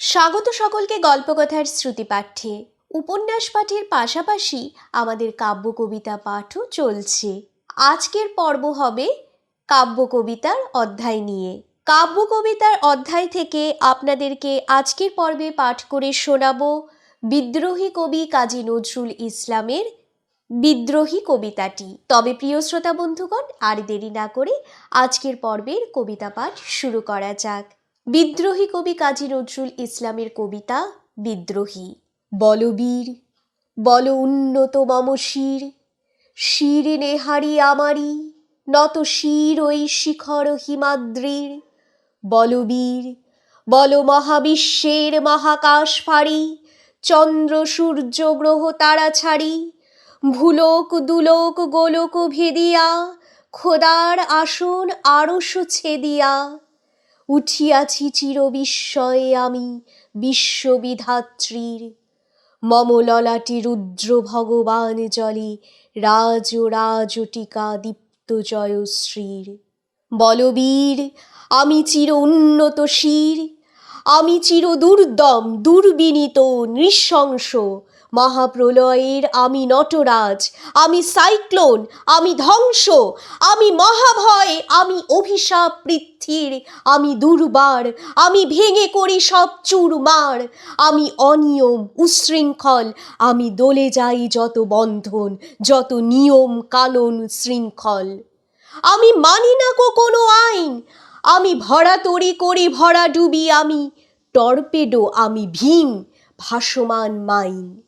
স্বাগত সকলকে গল্পকথার শ্রুতি পাঠ্যে উপন্যাস পাঠের পাশাপাশি আমাদের কাব্য কবিতা পাঠও চলছে। আজকের পর্ব হবে কাব্য কবিতার অধ্যায় নিয়ে। কাব্য কবিতার অধ্যায় থেকে আপনাদেরকে আজকের পর্বে পাঠ করে শোনাবো বিদ্রোহী কবি কাজী নজরুল ইসলামের বিদ্রোহী কবিতাটি। তবে প্রিয় শ্রোতা বন্ধুগণ, আর দেরি না করে আজকের পর্বের কবিতা পাঠ শুরু করা যাক। বিদ্রোহী কবি কাজী নজরুল ইসলামের কবিতা বিদ্রোহী। বলবীর বল উন্নত মম শির শির নেহারি আমারি, নত শির ওই শিখর হিমাদ্রির। বলবীর বল মহাবিশ্বের মহাকাশ ফাড়ি, চন্দ্র সূর্য গ্রহ তারা ছাড়ি। ভুলোক, দুলোক, গোলক ভেদিয়া, খোদার আসন আরশ ছেদিয়া উঠিয়াছি চির বিস্ময়ে আমি বিশ্ববিধাত্রীর। মম ললাটে রুদ্র ভগবান জলে, রাজ রাজটিকা দীপ্ত জয়শ্রীর বলবীর, আমি চির উন্নত শির, আমি চির দুর্দম, দুর্বিনীত, নৃশংস মহাপ্রলয়ের আমি নটরাজ, আমি সাইক্লোন, আমি ধ্বংস, আমি মহাভয়, আমি অভিশাপ পৃথ্বীর, আমি দুর্বার, আমি ভেঙে করি সব চুরমার, আমি অনিয়ম উশৃঙ্খল, আমি দলে যাই যত বন্ধন, যত নিয়ম কানুন শৃঙ্খল। আমি মানি না কো কোনো আইন, আমি ভরা তরি করি ভরা ডুবি আমি, টর্পেডো আমি ভীম, ভাসমান মাইন।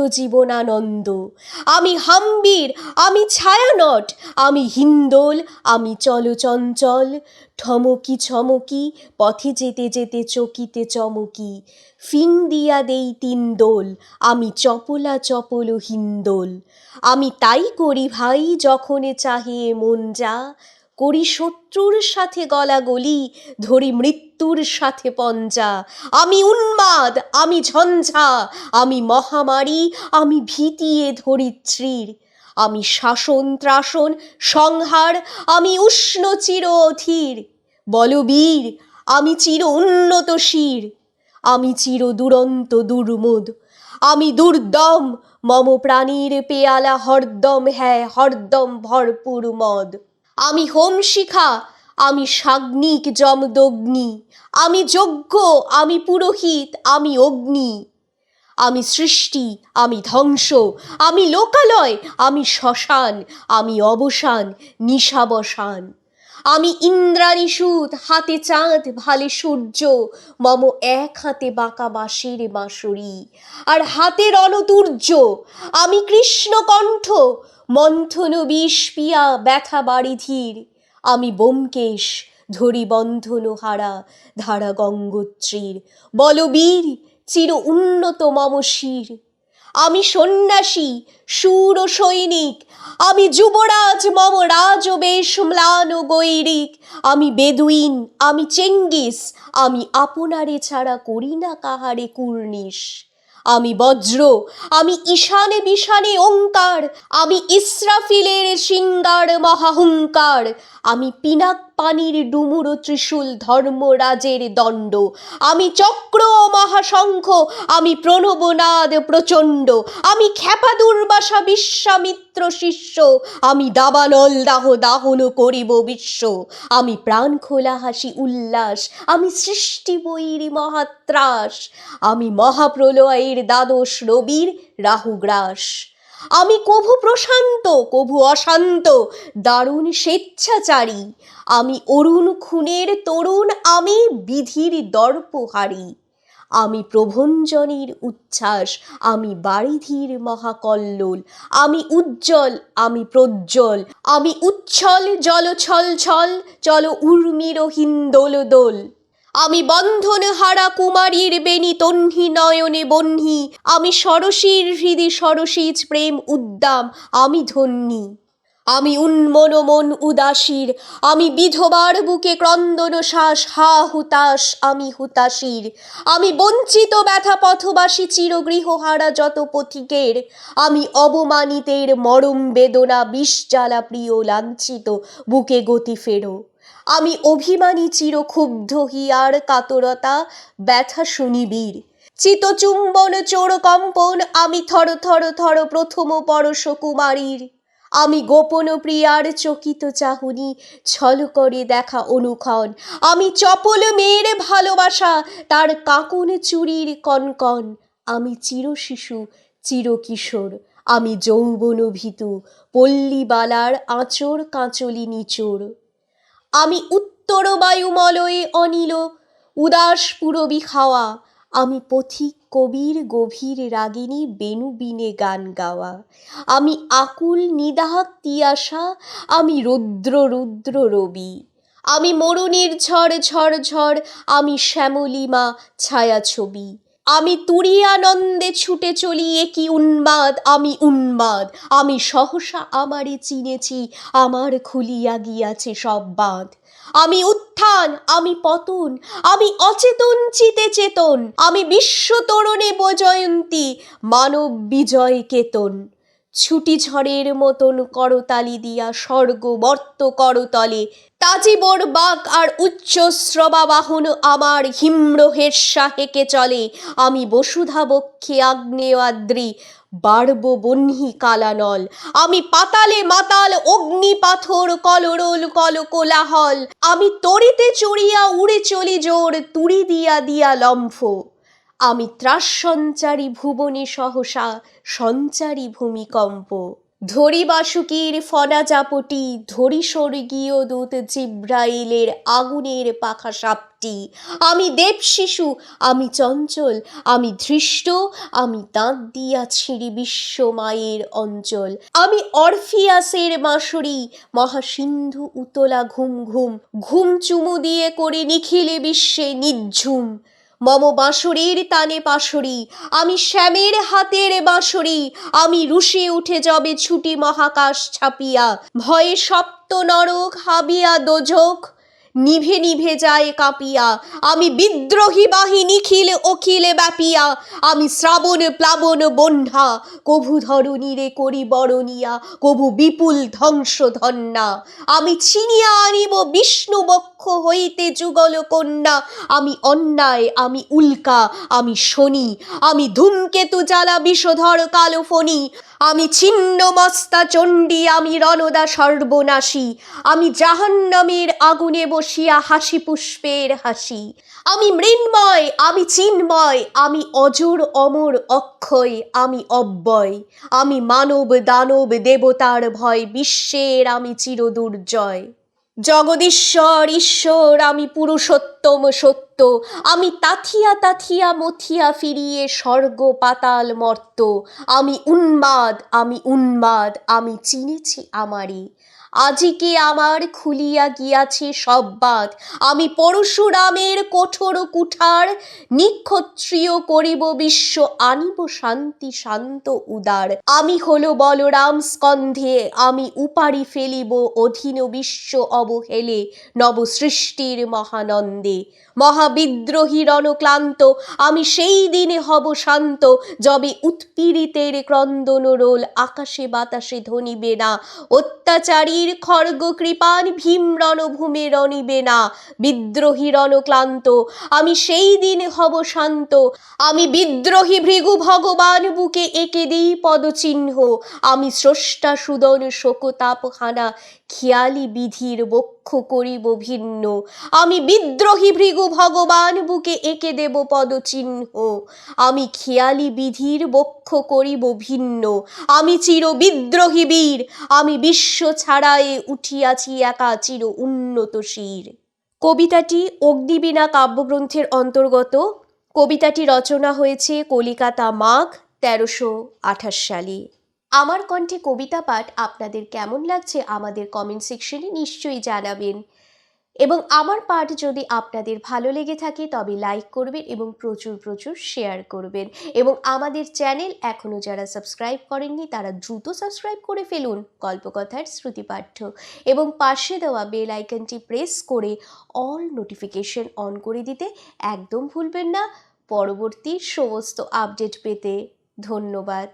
জীবনানন্দ। আমি হাম্বির, আমি ছায়ানট, আমি হিন্দোল, আমি চলচঞ্চল। ঠমকি ছমকি পথে যেতে যেতে চকিতে চমকি। ফিং দিয়া দেই তিন দোল, আমি চপলা চপল হিন্দোল। আমি তাই করি ভাই যখনে চাহে মন যা করি শত্রুর সাথে গলাগলি, ধরি মৃত্যুর সাথে পঞ্জা। আমি উন্মাদ, আমি ঝঞ্ঝা, আমি মহামারী, আমি ভীতিয়ে ধরিত্রীর আমি শাসন ত্রাসন, সংহার, আমি উষ্ণ চির অধীর। বলবীর, আমি চির উন্নত শির। আমি চির দুরন্ত দুর্মুদ। আমি দুর্দম, মম প্রাণীর পেয়ালা হরদম হ্যাঁ হরদম ভরপুর মদ। আমি হোম শিখা আমি সাগ্নিক যমদগ্নি, আমি যজ্ঞ, আমি পুরোহিত, আমি অগ্নি। আমি সৃষ্টি, আমি ধ্বংস, আমি লোকালয়, আমি শ্মশান, আমি অবসান, নিশাবসান। আমি ইন্দ্রাণী সুত হাতে চাঁদ, ভালে সূর্য, মম এক হাতে বাঁকা বাঁশের বাঁশরি। আর হাতে রণতুর্য, আমি কৃষ্ণকণ্ঠ মন্থন বিষ পিয়া ব্যথা বাড়ি ধীর। আমি বোমকেশ ধরি বন্ধন হারা ধারা গঙ্গোত্রীর। বলবীর চির উন্নত মম শির। আমি সন্ন্যাসী, সুর ও সৈনিক। আমি যুবরাজ মম রাজবেশ ম্লান ও গৈরিক। আমি বেদুইন, আমি চেঙ্গিস। আমি আপনারে ছাড়া করি না কাহারে কুর্নিশ। আমি বজ্র আমি ঈশানে বিশানে ওঙ্কার আমি ইসরাফিলের সিঙ্গার মহাহুঙ্কার আমি পিনাক পানির ডুমুর ত্রিশূল ধর্মরাজের দণ্ড। আমি চক্র মহাশঙ্খ আমি প্রণবনাদ প্রচণ্ড। আমি খ্যাপা দুর্বাসা বিশ্বামিত্র শিষ্য, আমি দাবানল দাহ দাহন করিব বিশ্ব। আমি প্রাণ খোলা হাসি উল্লাস, আমি সৃষ্টি বৈরি মহাত্রাস। আমি মহাপ্রলয়ের দ্বাদশ রবির রাহুগ্রাস। আমি কভু প্রশান্ত, কভু অশান্ত, দারুণ স্বেচ্ছাচারী। আমি অরুণ খুনের তরুণ, আমি বিধির দর্পহারি। আমি প্রভঞ্জনের উচ্ছ্বাস, আমি বারিধির মহাকল্লোল। আমি উজ্জ্বল, আমি প্রজ্জ্বল। আমি উচ্ছল, জল ছল ছল চল উর্মির হিন্দোল দোল আমি বন্ধন হারা কুমারীর বেনি তন্হি নয়নে বহ্নি আমি সরসীর হৃদি সরসীজ প্রেম উদ্দাম, আমি ধন্যী। আমি উন্মন মন উদাসীর, আমি বিধবার বুকে ক্রন্দন শ্বাস, হা হুতাশ, আমি হুতাশীর। আমি বঞ্চিত ব্যথা পথবাসী চিরগৃহহারা যত পথিকের। আমি অবমানিতের মরম বেদনা বিষ জ্বালা প্রিয় লাঞ্ছিত, বুকে গতি ফেরো। আমি অভিমানী চিরক্ষুব্ধ হিয়ার কাতরতা, ব্যথা শুনিবীর চিতচুম্বন চোর কম্পন, আমি থর থর থর প্রথম পরশ কুমারীর। আমি গোপন প্রিয়ার চকিত চাহুনি, ছল করে দেখা অনুক্ষণ। আমি চপল মেয়ের ভালোবাসা, তার কাকুন চুরির কনকন। আমি চির শিশু, চির কিশোর। আমি যৌবন ভীতু, পল্লীবালার আঁচড় কাঁচলি নিচোড় আমি উত্তর বায়ুমলয়ে অনিল, উদাস পুরবি খাওয়া আমি পথিক কবির গভীর রাগিনী বেনু বিনে গান গাওয়া। আমি আকুল নিদাহাক তিয়াসা, আমি রুদ্র রুদ্র রবি। আমি মরুণীর ঝড় ঝড় ঝড়, আমি শ্যামলিমা ছায়াছবি। আমি তুরিয়ানন্দে ছুটে চলি, এ কি উন্মাদ? আমি উন্মাদ। আমি সহসা আমারে চিনেছি, আমার খুলিয়া গিয়াছে সব বাঁধ। আমি উত্থান, আমি পতন, আমি অচেতন, চিতে চেতন। আমি বিশ্ব তরণে বজয়ন্তী, মানব বিজয় কেতন। ছুটি ঝড়ের মতন করতালি দিয়া স্বর্গ বর্ত করতলে। তাজিবর বাক আর উচ্চ শ্রবাবাহন আমার হিম্রহের হেকে চলে। আমি বসুধা বক্ষে আগ্নেয় আদ্রি বাড়ব বহ্নি কালানল। আমি পাতালে মাতাল অগ্নি পাথর, কলরোল কল কোলাহল। আমি তরিতে চড়িয়া উড়ে চলি জোর, তুড়ি দিয়া দিয়া লম্ফ। আমি ত্রাস সঞ্চারী ভুবনে সহসা সঞ্চারী ভূমিকম্প। ধরি বাসুকির ফনা চাপটি ধরি স্বর্গীয় দূত জিব্রাইলের আগুনের পাখা সাপটি। আমি দেব শিশু, আমি চঞ্চল, আমি ধৃষ্ট, আমি দাঁত দিয়া ছিঁড়ি বিশ্ব মায়ের অঞ্চল। আমি অরফিয়াসের মাসুরি মহাসিন্ধু উতলা ঘুম ঘুম ঘুম চুমু দিয়ে করে নিখিলে বিশ্বে নিঝুম মম বাঁশরীর তানে পাশরি আমি শ্যামের হাতের বাঁশরি, আমি রুশে উঠে যবে ছুটি মহাকাশ ছাপিয়া, ভয়ে সপ্ত নরক হাবিয়া দোজক নিভে নিভে যায় কাঁপিয়া। আমি বিদ্রোহী বাহিনী খিলে অখিলে ব্যাপিয়া। আমি শ্রাবণ প্লাবন বন্যা। কভু ধরণীরে করি বরণিয়া। কভু বিপুল ধ্বংস ধন্যা আমি ছিনিয়া আনিব বিষ্ণু বক্ষ হইতে যুগল কন্যা। আমি অন্যায়, আমি উল্কা, আমি শনি। আমি ধূমকেতু জ্বালা বিষধর কালো ফণি। আমি ছিন্ন মস্তা চণ্ডী, আমি রণদা সর্বনাশী, আমি জাহান্নামের আগুনে বসিয়া হাসি পুষ্পের হাসি। আমি মৃন্ময়, আমি চিন্ময়, আমি অজর অমর অক্ষয়, আমি অব্যয়। আমি মানব দানব দেবতার ভয়, বিশ্বের আমি চিরদুর্জয়। জগদীশ্বর, ঈশ্বর, আমি পুরুষোত্তম সত্য। আমি তাথিয়া তাথিয়া মথিয়া ফিরিয়ে স্বর্গ পাতাল মর্ত। আমি উন্মাদ আমি উন্মাদ, আমি চিনেছি আমারই। আজিকে আমার খুলিয়া গিয়াছে সব বাদ আমি পরশুরামের কঠোর কুঠার, নিক্ষত্রিয় করিব বিশ্ব, আনিব শান্তি, শান্ত, উদার। আমি হলো বলরাম স্কন্ধে, আমি উপারি ফেলিব অধীন বিশ্ব অবহেলে নব সৃষ্টির মহানন্দে। মহাবিদ্রোহী রণক্লান্ত, আমি সেই দিনে হব শান্ত, যবে উৎপীড়িতের ক্রন্দন রোল, আকাশে বাতাসে ধনিবে না। অত্যাচারীর খর্গ কৃপান, ভীম রণভূমে রণিবে না। বিদ্রোহী রণক্লান্ত, আমি সেই দিন হব শান্ত। আমি বিদ্রোহী ভৃগু ভগবান, বুকে এঁকে দিই পদচিহ্ন। আমি স্রষ্টা সুদন শোকতাপ হানা খেয়ালি বিধির বক্ষ করিব ভিন্ন। আমি বিদ্রোহী ভৃগু ভগবান, বুকে এঁকে দেব পদচিহ্ন। আমি খেয়ালি বিধির বক্ষ করিব ভিন্ন। আমি চির বিদ্রোহী বীর। আমি বিশ্ব ছাড়ায়ে উঠিয়াছি একা চির উন্নত শির। কবিতাটি অগ্নিবীণা কাব্যগ্রন্থের অন্তর্গত। কবিতাটি রচনা হয়েছে কলিকাতা মাঘ তেরোশো আঠাশ সালে। আমার কণ্ঠে কবিতা পাঠ আপনাদের কেমন লাগছে আমাদের কমেন্ট সেকশনে নিশ্চয়ই জানাবেন। এবং আমার পাঠ যদি আপনাদের ভালো লেগে থাকে তবে লাইক করবেন এবং প্রচুর প্রচুর শেয়ার করবেন। এবং আমাদের চ্যানেল এখনও যারা সাবস্ক্রাইব করেননি তারা দ্রুত সাবস্ক্রাইব করে ফেলুন গল্পকথার শ্রুতিপাঠ্য। এবং পাশে দেওয়া বেল আইকনটি প্রেস করে অল নোটিফিকেশন অন করে দিতে একদম ভুলবেন না। পরবর্তী সমস্ত আপডেট পেতে ধন্যবাদ।